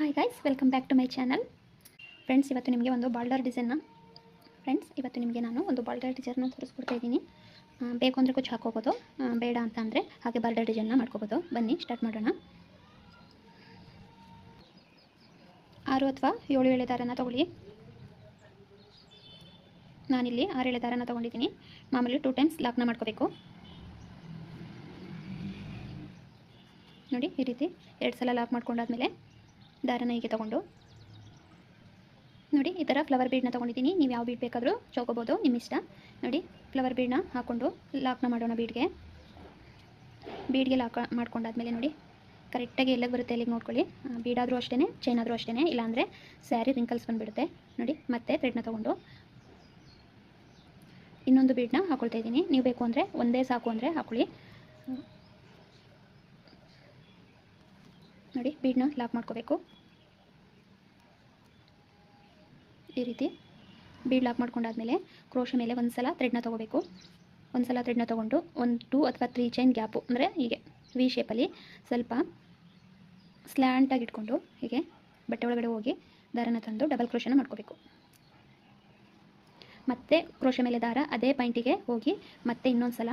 Hi guys welcome back to my channel friends ಇವತ್ತು ನಿಮಗೆ ಒಂದು ಬಾಲ್ಡರ್ ಡಿಸೈನ್ನ ಫ್ರೆಂಡ್ಸ್ ಇವತ್ತು ನಿಮಗೆ ನಾನು ಒಂದು ಬಾಲ್ಡರ್ ಡಿಸೈನ್ನ ತೋರಿಸ್ಕೊಡ್ತಾ ಇದ್ದೀನಿ. ಬೇಕು ಅಂದರೆ ಕುಚ್ಚು ಹಾಕೋಬೋದು ಬೇಡ ಅಂತ ಅಂದರೆ ಹಾಗೆ ಬಾಲ್ಡರ್ ಡಿಸೈನ್ನ ಮಾಡ್ಕೋಬೋದು. ಬನ್ನಿ ಸ್ಟಾರ್ಟ್ ಮಾಡೋಣ. ಆರು ಅಥವಾ ಏಳು ಎಳೆ ದಾರನ ತೊಗೊಳ್ಳಿ. ನಾನಿಲ್ಲಿ ಆರು ಎಳೆ ದಾರನ ತೊಗೊಂಡಿದ್ದೀನಿ. ಮಾಮೂಲಿ ಟೂ ಟೈಮ್ಸ್ ಲಾಕ್ನ ಮಾಡ್ಕೋಬೇಕು. ನೋಡಿ, ಈ ರೀತಿ ಎರಡು ಸಲ ಲಾಕ್ ಮಾಡ್ಕೊಂಡಾದ್ಮೇಲೆ ದಾರನ ಹೀಗೆ ತೊಗೊಂಡು. ನೋಡಿ, ಈ ಥರ ಫ್ಲವರ್ ಬೀಡನ್ನ ತೊಗೊಂಡಿದ್ದೀನಿ. ನೀವು ಯಾವ ಬೀಡ್ ಬೇಕಾದರೂ ಚೌಕೋಬೋದು ನಿಮ್ಮ ಇಷ್ಟ. ನೋಡಿ ಫ್ಲವರ್ ಬೀಡನ್ನ ಹಾಕ್ಕೊಂಡು ಲಾಕ್ನ ಮಾಡೋಣ ಬೀಡ್ಗೆ ಬೀಡ್ಗೆ ಲಾಕ್ ಮಾಡ್ಕೊಂಡಾದ್ಮೇಲೆ ನೋಡಿ ಕರೆಕ್ಟಾಗಿ ಎಲ್ಲಿಗೆ ಬರುತ್ತೆ ಎಲ್ಲಿಗೆ ನೋಡ್ಕೊಳ್ಳಿ. ಬೀಡಾದರೂ ಅಷ್ಟೇ ಚೈನ್ ಆದರೂ ಅಷ್ಟೇ ಇಲ್ಲಾಂದರೆ ಸ್ಯಾರಿ ರಿಂಕಲ್ಸ್ ಬಂದುಬಿಡುತ್ತೆ. ನೋಡಿ, ಮತ್ತೆ ಥ್ರೆಡ್ನ ತೊಗೊಂಡು. ಇನ್ನೊಂದು ಬೀಡನ್ನ ಹಾಕ್ಕೊಳ್ತಾ ಇದ್ದೀನಿ. ನೀವು ಬೇಕು ಅಂದರೆ ಒಂದೇ ಸಾಕು ಅಂದರೆ ಹಾಕೊಳ್ಳಿ. ನೋಡಿ ಬೀಡನ್ನ ಲಾಕ್ ಮಾಡ್ಕೋಬೇಕು. ಈ ರೀತಿ ಬೀಡ್ ಲಾಕ್ ಮಾಡ್ಕೊಂಡಾದ್ಮೇಲೆ ಕ್ರೋಶ ಮೇಲೆ ಒಂದು ಸಲ ಥ್ರೆಡ್ನ ತೊಗೋಬೇಕು. ಒಂದು ಸಲ ಥ್ರೆಡ್ನ ತೊಗೊಂಡು ಒಂದು ಟೂ ಅಥವಾ ತ್ರೀ ಚೈನ್ ಗ್ಯಾಪು ಅಂದರೆ ಹೀಗೆ ವಿ ಶೇಪಲ್ಲಿ ಸ್ವಲ್ಪ ಸ್ಲ್ಯಾಂಟಾಗಿ ಇಟ್ಕೊಂಡು ಹೀಗೆ ಬಟ್ಟೆ ಒಳಗಡೆ ಹೋಗಿ ದಾರನ ತಂದು ಡಬಲ್ ಕ್ರೋಶನ ಮಾಡ್ಕೋಬೇಕು. ಮತ್ತೆ ಕ್ರೋಶ ಮೇಲೆ ದಾರ ಅದೇ ಪಾಯಿಂಟಿಗೆ ಹೋಗಿ ಮತ್ತೆ ಇನ್ನೊಂದು ಸಲ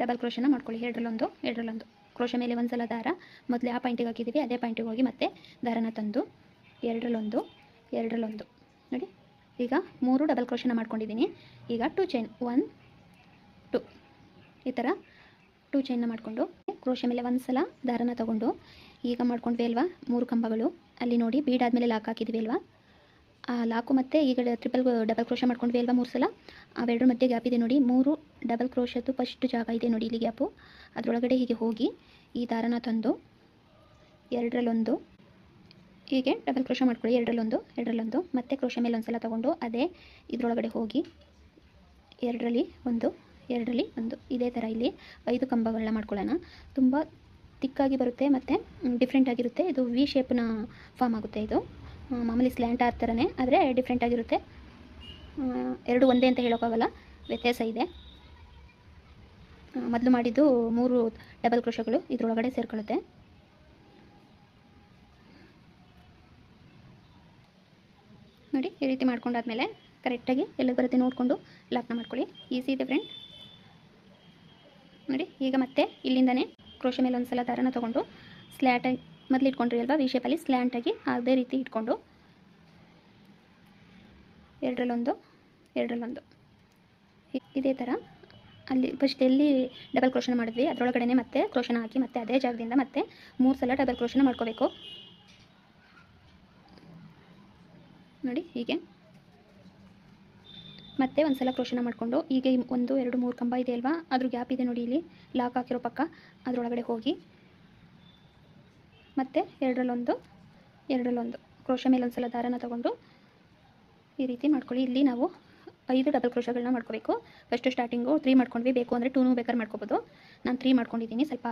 ಡಬಲ್ ಕ್ರೋಶನ ಮಾಡ್ಕೊಳ್ಳಿ. ಎರಡರಲ್ಲೊಂದು ಎರಡರಲ್ಲೊಂದು. ಕ್ರೋಶ ಮೇಲೆ ಒಂದು ಸಲ ದಾರ ಮೊದಲು ಆ ಪಾಯಿಂಟಿಗೆ ಹಾಕಿದ್ದೀವಿ ಅದೇ ಪಾಯಿಂಟಿಗೆ ಹೋಗಿ ಮತ್ತೆ ದಾರನ ತಂದು ಎರಡರಲ್ಲೊಂದು ಎರಡರಲ್ಲೊಂದು. ನೋಡಿ, ಈಗ ಮೂರು ಡಬಲ್ ಕ್ರೋಶನ ಮಾಡ್ಕೊಂಡಿದ್ದೀನಿ. ಈಗ ಟೂ ಚೈನ್ ಒನ್ ಟು ಈ ಥರ ಟೂ ಚೈನ್ನ ಮಾಡಿಕೊಂಡು ಕ್ರೋಶ ಮೇಲೆ ಒಂದು ಸಲ ದಾರನ ತಗೊಂಡು ಈಗ ಮಾಡ್ಕೊಂಡ್ವಿ ಅಲ್ವಾ? ಮೂರು ಕಂಬಗಳು. ಅಲ್ಲಿ ನೋಡಿ ಬೀಡಾದಮೇಲೆ ಲಾಕ್ ಹಾಕಿದ್ವಿ ಅಲ್ವಾ? ಆ ಲಾಕು ಮತ್ತು ಈಗ ಟ್ರಿಪಲ್ ಡಬಲ್ ಕ್ರೋಶ ಮಾಡ್ಕೊಂಡ್ವಿ ಅಲ್ವಾ ಮೂರು ಸಲ? ಅವೆರಡರ ಮಧ್ಯೆ ಗ್ಯಾಪ್ ಇದೆ ನೋಡಿ. ಮೂರು ಡಬಲ್ ಕ್ರೋಶದ್ದು ಫಸ್ಟ್ ಜಾಗ ಇದೆ ನೋಡಿ ಇಲ್ಲಿ ಗ್ಯಾಪು ಅದರೊಳಗಡೆ ಹೀಗೆ ಹೋಗಿ ಈ ದಾರನ ತಂದು ಎರಡರಲ್ಲೊಂದು ಹೀಗೆ ಡಬಲ್ ಕ್ರೋಶ ಮಾಡ್ಕೊಳ್ಳಿ. ಎರಡರಲ್ಲೊಂದು ಎರಡರಲ್ಲೊಂದು, ಮತ್ತೆ ಕ್ರೋಶ ಮೇಲೆ ಒಂದು ಸಲ ತೊಗೊಂಡು ಅದೇ ಇದರೊಳಗಡೆ ಹೋಗಿ ಎರಡರಲ್ಲಿ ಒಂದು ಎರಡರಲ್ಲಿ ಒಂದು. ಇದೇ ಥರ ಇಲ್ಲಿ ಐದು ಕಂಬಗಳನ್ನ ಮಾಡ್ಕೊಳ್ಳೋಣ. ತುಂಬ ತಿಕ್ಕಾಗಿ ಬರುತ್ತೆ ಮತ್ತು ಡಿಫ್ರೆಂಟ್ ಆಗಿರುತ್ತೆ. ಇದು ವಿ ಶೇಪ್ನ ಫಾರ್ಮ್ ಆಗುತ್ತೆ ಇದು. ಮಾಮೂಲಿ ಸ್ಲ್ಯಾಂಟ್ ಆ ಥರನೇ, ಆದರೆ ಡಿಫ್ರೆಂಟ್ ಆಗಿರುತ್ತೆ. ಎರಡು ಒಂದೇ ಅಂತ ಹೇಳೋಕ್ಕಾಗಲ್ಲ. ವ್ಯತ್ಯಾಸ ಇದೆ. ಮೊದಲು ಮಾಡಿದ್ದು ಮೂರು ಡಬಲ್ ಕ್ರೋಶಗಳು ಇದರೊಳಗಡೆ ಸೇರ್ಕೊಳ್ಳುತ್ತೆ. ನೋಡಿ, ಈ ರೀತಿ ಮಾಡ್ಕೊಂಡಾದ್ಮೇಲೆ ಕರೆಕ್ಟಾಗಿ ಎಲ್ಲಿಗೆ ಬರುತ್ತೆ ನೋಡಿಕೊಂಡು ಲಾಕ್ನ ಮಾಡ್ಕೊಳ್ಳಿ. ಈಸಿ ಇದೆ ಫ್ರೆಂಡ್ ನೋಡಿ, ಈಗ ಮತ್ತೆ ಇಲ್ಲಿಂದನೇ ಕ್ರೋಶ ಮೇಲೆ ಒಂದು ಸಲ ದಾರನ ತೊಗೊಂಡು ಸ್ಲ್ಯಾಟಾಗಿ ಮೊದಲು ಇಟ್ಕೊಂಡ್ರಿ ಅಲ್ವಾ ವಿ ಶೇಪಲ್ಲಿ ಸ್ಲ್ಯಾಂಟಾಗಿ ಅದೇ ರೀತಿ ಇಟ್ಕೊಂಡು ಎರಡರಲ್ಲೊಂದು ಎರಡರಲ್ಲೊಂದು. ಇದೇ ಥರ ಅಲ್ಲಿ ಫಸ್ಟ್ ಎಲ್ಲಿ ಡಬಲ್ ಕ್ರೋಶನ ಮಾಡಿದ್ವಿ ಅದರೊಳಗಡೆ ಮತ್ತೆ ಕ್ರೋಶನ ಹಾಕಿ ಮತ್ತೆ ಅದೇ ಜಾಗದಿಂದ ಮತ್ತೆ ಮೂರು ಸಲ ಡಬಲ್ ಕ್ರೋಶನ ಮಾಡ್ಕೋಬೇಕು. ನೋಡಿ, ಹೀಗೆ. ಮತ್ತೆ ಒಂದು ಸಲ ಕ್ರೋಶನ ಮಾಡಿಕೊಂಡು, ಹೀಗೆ ಒಂದು, ಎರಡು, ಮೂರು ಕಂಬ ಇದೆ ಅಲ್ವಾ? ಅದ್ರ ಗ್ಯಾಪ್ ಇದೆ ನೋಡಿ ಇಲ್ಲಿ. ಲಾಕ್ ಹಾಕಿರೋ ಪಕ್ಕ. ಅದರೊಳಗಡೆ ಹೋಗಿ. ಮತ್ತೆ ಎರಡರಲ್ಲೊಂದು ಎರಡರಲ್ಲೊಂದು. ಕ್ರೋಶ ಮೇಲೆ ಒಂದು ಸಲ ದಾರನ ತಗೊಂಡು ಈ ರೀತಿ ಮಾಡ್ಕೊಳ್ಳಿ. ಇಲ್ಲಿ ನಾವು ಐದು ಡಬಲ್ ಕ್ರೋಶಗಳನ್ನ ಮಾಡ್ಕೋಬೇಕು. ಫಸ್ಟ್ ಸ್ಟಾರ್ಟಿಂಗು ತ್ರೀ ಮಾಡ್ಕೊಂಡ್ವಿ. ಬೇಕು ಅಂದರೆ ಟೂನು ಬೇಕಾದ್ರೆ ಮಾಡ್ಕೋಬೋದು. ನಾನು ತ್ರೀ ಮಾಡ್ಕೊಂಡಿದ್ದೀನಿ. ಸ್ವಲ್ಪ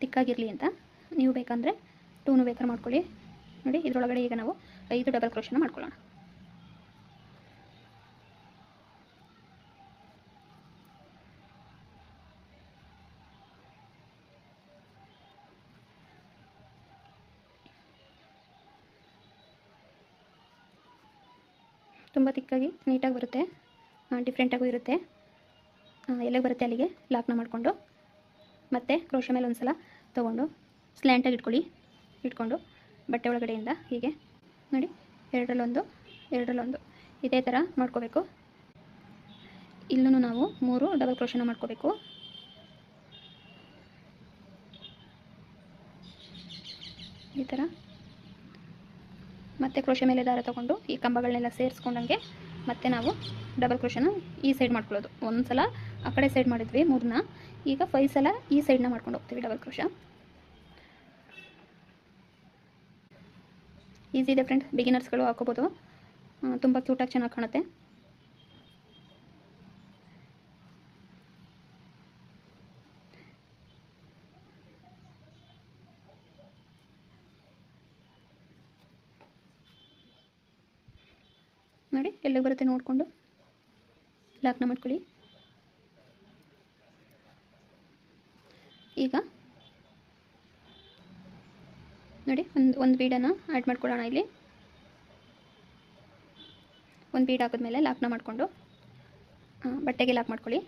ತಿಕ್ಕಾಗಿರಲಿ ಅಂತ. ನೀವು ಬೇಕಂದರೆ ಟೂನು ಬೇಕಾದ್ರೆ ಮಾಡ್ಕೊಳ್ಳಿ. ನೋಡಿ, ಇದರೊಳಗಡೆ ಈಗ ನಾವು ಐದು ಡಬಲ್ ಕ್ರೋಶನ ಮಾಡ್ಕೊಳ್ಳೋಣ. ತುಂಬ ತಿಕ್ಕಾಗಿ ನೀಟಾಗಿ ಬರುತ್ತೆ. ಡಿಫ್ರೆಂಟಾಗೂ ಇರುತ್ತೆ. ಎಲ್ಲಿಗೆ ಬರುತ್ತೆ ಅಲ್ಲಿಗೆ ಲಾಕ್ನ ಮಾಡಿಕೊಂಡು. ಮತ್ತೆ ಕ್ರೋಶ ಮೇಲೆ ಒಂದು ಸಲ ತೊಗೊಂಡು ಸ್ಲ್ಯಾಂಟಾಗಿ ಇಟ್ಕೊಳ್ಳಿ, ಇಟ್ಕೊಂಡು ಬಟ್ಟೆ ಒಳಗಡೆಯಿಂದ ಹೀಗೆ ನೋಡಿ ಎರಡರಲ್ಲೊಂದು ಎರಡರಲ್ಲೊಂದು ಇದೇ ಥರ ಮಾಡ್ಕೋಬೇಕು. ಇಲ್ಲೂ ನಾವು ಮೂರು ಡಬಲ್ ಕ್ರೋಶನ ಮಾಡ್ಕೋಬೇಕು. ಈ ಥರ ಮತ್ತೆ ಕ್ರೋಶ ಮೇಲೆ ದಾರ ತಗೊಂಡು ಈ ಕಂಬಗಳನ್ನೆಲ್ಲ ಸೇರಿಸ್ಕೊಂಡಂಗೆ ಮತ್ತೆ ನಾವು ಡಬಲ್ ಕ್ರೋಶನ ಈ ಸೈಡ್ ಮಾಡ್ಕೊಳ್ಳೋದು. ಒಂದು ಸಲ ಆ ಕಡೆ ಸೈಡ್ ಮಾಡಿದ್ವಿ ಮೂರನ್ನ ಈಗ ಫೈವ್ ಸಲ ಈ ಸೈಡ್ನ ಮಾಡ್ಕೊಂಡು ಹೋಗ್ತೀವಿ ಡಬಲ್ ಕ್ರೋಶ ಈಸಿ ಇದೆ ಫ್ರೆಂಡ್ ಬಿಗಿನರ್ಸ್ಗಳು ಹಾಕೋಬೋದು ತುಂಬ ಕ್ಯೂಟಾಗಿ ಚೆನ್ನಾಗಿ ಕಾಣುತ್ತೆ. ನೋಡಿ, ಎಲ್ಲಿಗೆ ಬರುತ್ತೆ ನೋಡಿಕೊಂಡು. ಲಾಕ್ನ ಮಾಡ್ಕೊಳ್ಳಿ. ಈಗ ನೋಡಿ, ಒಂದು ಒಂದು ಬೀಡನ್ನು ಆ್ಯಡ್ ಮಾಡ್ಕೊಳ್ಳೋಣ ಇಲ್ಲಿ. ಒಂದು ಬೀಡ್ ಹಾಕಿದ್ಮೇಲೆ ಲಾಕ್ನ ಮಾಡಿಕೊಂಡು ಬಟ್ಟೆಗೆ ಲಾಕ್ ಮಾಡ್ಕೊಳ್ಳಿ.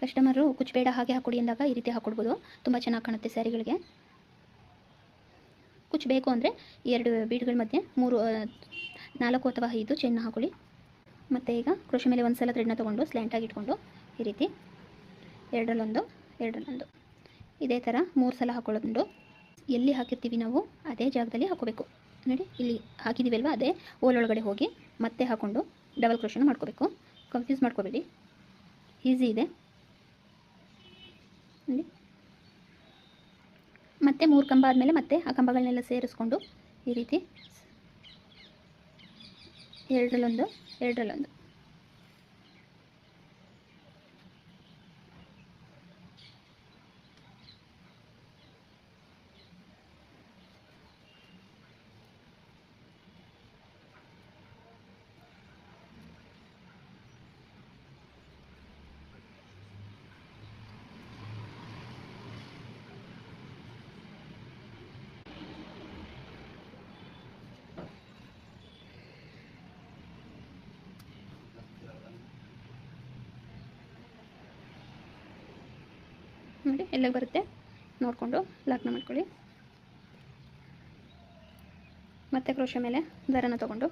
ಕಸ್ಟಮರು ಕುಚ್ಚು ಬೇಡ ಹಾಗೆ ಹಾಕೊಡಿ ಅಂದಾಗ ಈ ರೀತಿ ಹಾಕ್ಕೊಡ್ಬೋದು ತುಂಬ ಚೆನ್ನಾಗಿ ಕಾಣುತ್ತೆ ಸ್ಯಾರಿಗಳಿಗೆ. ಕುಚ್ಚು ಬೇಕು ಅಂದರೆ ಎರಡು ಬೀಡ್ಗಳ ಮಧ್ಯೆ ಮೂರು ನಾಲ್ಕು ಅಥವಾ ಐದು ಚೆನ್ನ ಹಾಕೊಳ್ಳಿ. ಮತ್ತು ಈಗ ಕೃಷಿ ಮೇಲೆ ಒಂದು ಸಲ ಥ್ರೆಡ್ನ ತೊಗೊಂಡು ಸ್ಲ್ಯಾಂಟಾಗಿ ಇಟ್ಕೊಂಡು ಈ ರೀತಿ ಎರಡರಲ್ಲೊಂದು ಎರಡರಲ್ಲೊಂದು ಇದೇ ಥರ ಮೂರು ಸಲ ಹಾಕೊಳ್ಳೋದು ಎಲ್ಲಿ ಹಾಕಿರ್ತೀವಿ ನಾವು? ಅದೇ ಜಾಗದಲ್ಲಿ ಹಾಕೋಬೇಕು. ನೋಡಿ, ಇಲ್ಲಿ ಹಾಕಿದ್ದೀವಲ್ವ ಅದೇ ಓಲೊಳಗಡೆ ಹೋಗಿ ಮತ್ತೆ ಹಾಕ್ಕೊಂಡು ಡಬಲ್ ಕ್ರೋಷನ್ ಮಾಡ್ಕೋಬೇಕು. ಕನ್ಫ್ಯೂಸ್ ಮಾಡ್ಕೋಬೇಡಿ. ಈಸಿ ಇದೆ. ನೋಡಿ. ಮತ್ತೆ ಮೂರು ಕಂಬ ಆದಮೇಲೆ ಮತ್ತೆ ಆ ಕಂಬಗಳನ್ನೆಲ್ಲ ಸೇರಿಸ್ಕೊಂಡು ಈ ರೀತಿ ಎರಡರಲ್ಲೊಂದು ಎರಡರಲ್ಲೊಂದು. ನೋಡಿ ಎಲ್ಲಿಗೆ ಬರುತ್ತೆ. ನೋಡಿಕೊಂಡು ಲಾಕ್ನ ಮಾಡ್ಕೊಳ್ಳಿ. ಮತ್ತೆ ಕ್ರೋಶ ಮೇಲೆ ದಾರನ ತಗೊಂಡು.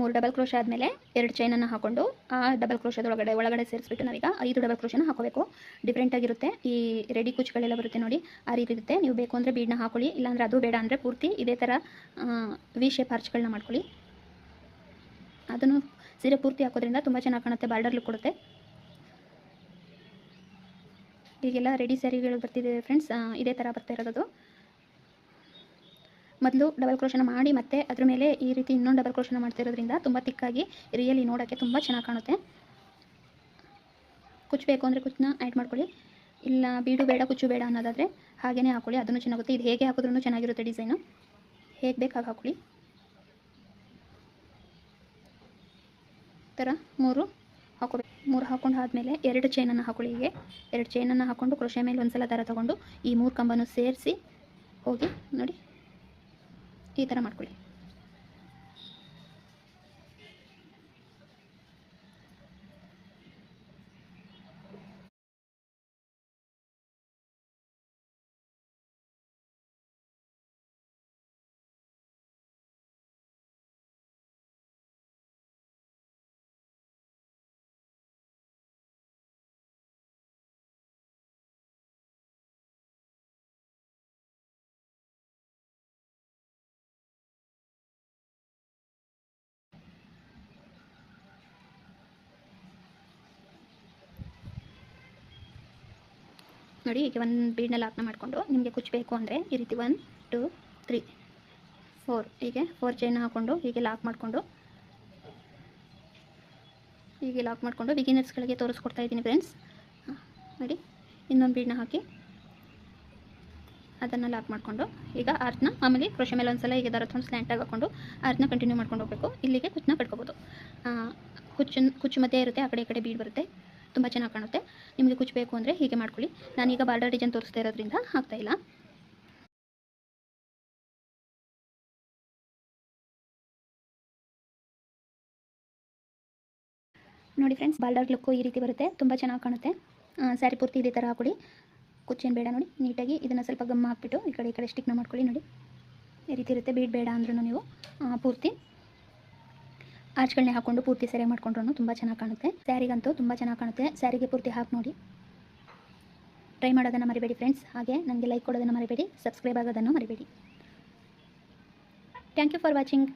ಮೂರು ಡಬಲ್ ಕ್ರೋಶ ಆದಮೇಲೆ ಎರಡು ಚೈನನ್ನು ಹಾಕೊಂಡು, ಆ ಡಬಲ್ ಕ್ರೋಶದೊಳಗಡೆ ಒಳಗಡೆ ಸೇರಿಸ್ಬಿಟ್ಟು ನಾವೀಗ ಐದು ಡಬಲ್ ಕ್ರೋಶನ ಹಾಕೋಬೇಕು ಡಿಫ್ರೆಂಟ್ ಆಗಿರುತ್ತೆ. ಈ ರೆಡಿ ಕುಚ್ಗಳೆಲ್ಲ ಬರುತ್ತೆ ನೋಡಿ, ಆ ರೀತಿ ಇರುತ್ತೆ. ನೀವು ಬೇಕು ಅಂದರೆ ಬೀಡನ್ನ ಹಾಕೊಳ್ಳಿ, ಇಲ್ಲಾಂದರೆ ಅದು ಬೇಡ ಅಂದರೆ ಪೂರ್ತಿ ಇದೇ ಥರ ವಿ ಶೇಪ್ ಆರ್ಚ್ಗಳನ್ನ ಮಾಡ್ಕೊಳ್ಳಿ. ಅದನ್ನು ಸೀರೆ ಪೂರ್ತಿ ಹಾಕೋದ್ರಿಂದ ತುಂಬ ಚೆನ್ನಾಗಿ ಕಾಣುತ್ತೆ ಬಾರ್ಡರ್ ಲುಕ್ ಕೊಡುತ್ತೆ. ಈಗೆಲ್ಲ ರೆಡಿ ಸ್ಯಾರಿಗಳು ಬರ್ತಿದೆ ಫ್ರೆಂಡ್ಸ್ ಇದೇ ಥರ ಬರ್ತಾ ಇರೋದು. ಮೊದಲು ಡಬಲ್ ಕ್ರೋಶನ ಮಾಡಿ ಮತ್ತೆ ಅದ್ರ ಮೇಲೆ ಈ ರೀತಿ ಇನ್ನೊಂದು ಡಬಲ್ ಕ್ರೋಶನ ಮಾಡ್ತಿರೋದ್ರಿಂದ ತುಂಬ ತಿಕ್ಕಾಗಿ ರಿಯಲಿ ನೋಡೋಕ್ಕೆ ತುಂಬ ಚೆನ್ನಾಗಿ ಕಾಣುತ್ತೆ. ಕುಚ್ಚು ಬೇಕು ಅಂದರೆ ಕುಚ್ಚನ್ನ ಆ್ಯಡ್ ಮಾಡ್ಕೊಳ್ಳಿ. ಇಲ್ಲ ಬೀಡು ಬೇಡ, ಕುಚ್ಚು ಬೇಡ ಅನ್ನೋದಾದರೆ ಹಾಗೇನೆ ಹಾಕೊಳ್ಳಿ. ಅದನ್ನು ಚೆನ್ನಾಗುತ್ತೆ. ಇದು ಹೇಗೆ ಹಾಕಿದ್ರೂ ಚೆನ್ನಾಗಿರುತ್ತೆ ಡಿಸೈನು ಹೇಗೆ ಬೇಕು ಹಾಗೆ ಹಾಕೊಳ್ಳಿ ಥರ ಮೂರು ಹಾಕೋಬೇಕು. ಮೂರು ಹಾಕೊಂಡು ಆದಮೇಲೆ ಎರಡು ಚೈನನ್ನು ಹಾಕೊಳ್ಳಿ ಹೀಗೆ. ಎರಡು ಚೈನನ್ನು ಹಾಕ್ಕೊಂಡು ಕ್ರೋಶೆ ಮೇಲೆ ಒಂದು ಸಲ ಥರ ತೊಗೊಂಡು ಈ ಮೂರು ಕಂಬನೂ ಸೇರಿಸಿ ಹೋಗಿ ನೋಡಿ. ಈ ಥರ ಮಾಡ್ಕೊಳ್ಳಿ. ನೋಡಿ, ಈಗ ಒಂದು ಬೀಡ್ನ ಲಾಕ್ನ ಮಾಡಿಕೊಂಡು ನಿಮಗೆ ಕುಚ್ಚಬೇಕು ಅಂದರೆ ಈ ರೀತಿ ಒನ್ ಟೂ ತ್ರೀ ಫೋರ್ ಹೀಗೆ ಫೋರ್ ಚೈನ್ ಹಾಕ್ಕೊಂಡು ಹೀಗೆ ಲಾಕ್ ಮಾಡಿಕೊಂಡು, ಹೀಗೆ ಲಾಕ್ ಮಾಡಿಕೊಂಡು ಬಿಗಿನರ್ಸ್ಗಳಿಗೆ ತೋರಿಸ್ಕೊಡ್ತಾ ಇದ್ದೀನಿ ಫ್ರೆಂಡ್ಸ್ ನೋಡಿ, ಇನ್ನೊಂದು ಬೀಡನ್ನ ಹಾಕಿ ಅದನ್ನು ಲಾಕ್ ಮಾಡಿಕೊಂಡು, ಈಗ ಆರ್ಟ್ನ ಆಮೇಲೆ ಕೃಷಿ ಮೇಲೆ ಒಂದು ಸಲ ಹೀಗೆ ದಾರ ತೊಗೊಂಡು ಸ್ಲ್ಯಾಂಟಾಗಿ ಹಾಕೊಂಡು ಆರ್ಟ್ನ ಕಂಟಿನ್ಯೂ ಮಾಡ್ಕೊಂಡು ಹೋಗಬೇಕು. ಇಲ್ಲಿಗೆ ಕುಚ್ಚನ್ನ ಕಟ್ಕೋಬೋದು ಕುಚ್ಚನ್ನು ಕುಚ್ಚು ಮಧ್ಯೆ ಇರುತ್ತೆ, ಆ ಕಡೆ ಈ ಕಡೆ ಬೀಡ್ ಬರುತ್ತೆ. ತುಂಬ ಚೆನ್ನಾಗಿ ಕಾಣುತ್ತೆ. ನಿಮಗೆ ಕುಚ್ಚು ಬೇಕು ಅಂದರೆ ಹೀಗೆ ಮಾಡ್ಕೊಳ್ಳಿ. ನಾನೀಗ ಬಾರ್ಡರ್ ಡಿಸೈನ್ ತೋರಿಸ್ತಾ ಇರೋದ್ರಿಂದ ಆಗ್ತಾ ಇಲ್ಲ. ನೋಡಿ ಫ್ರೆಂಡ್ಸ್, ಬಾರ್ಡರ್ ಲುಕ್ಕು ಈ ರೀತಿ ಬರುತ್ತೆ. ತುಂಬ ಚೆನ್ನಾಗಿ ಕಾಣುತ್ತೆ. ಸ್ಯಾರಿ ಪೂರ್ತಿ ಇದೇ ಥರ ಹಾಕೊಳ್ಳಿ. ಕುಚ್ಚೇನು ಬೇಡ ನೋಡಿ. ನೀಟಾಗಿ ಇದನ್ನು ಸ್ವಲ್ಪ ಗಮ್ಮ ಹಾಕ್ಬಿಟ್ಟು ಈ ಕಡೆ ಈ ಕಡೆ ಸ್ಟಿಕ್ನ ಮಾಡ್ಕೊಳ್ಳಿ ನೋಡಿ. ಈ ರೀತಿ ಇರುತ್ತೆ. ಬೀಡ್ ಬೇಡ ಅಂದ್ರೂ ನೀವು. ಪೂರ್ತಿ. ಆರ್ಚ್ಗಳನ್ನೇ ಹಾಕೊಂಡು ಪೂರ್ತಿ ಸರಿ ಮಾಡ್ಕೊಂಡ್ರು ತುಂಬ ಚೆನ್ನಾಗಿ ಕಾಣುತ್ತೆ. ಸ್ಯಾರಿಗಂತೂ ತುಂಬ ಚೆನ್ನಾಗಿ ಕಾಣುತ್ತೆ. ಸ್ಯಾರಿಗೆ ಪೂರ್ತಿ ಹಾಕಿ ನೋಡಿ. ಟ್ರೈ ಮಾಡೋದನ್ನು ಮರಿಬೇಡಿ ಫ್ರೆಂಡ್ಸ್ ಹಾಗೆ ನನಗೆ ಲೈಕ್ ಕೊಡೋದನ್ನು ಮರಿಬೇಡಿ ಸಬ್ಸ್ಕ್ರೈಬ್ ಆಗೋದನ್ನು ಮರಿಬೇಡಿ. Thank you for watching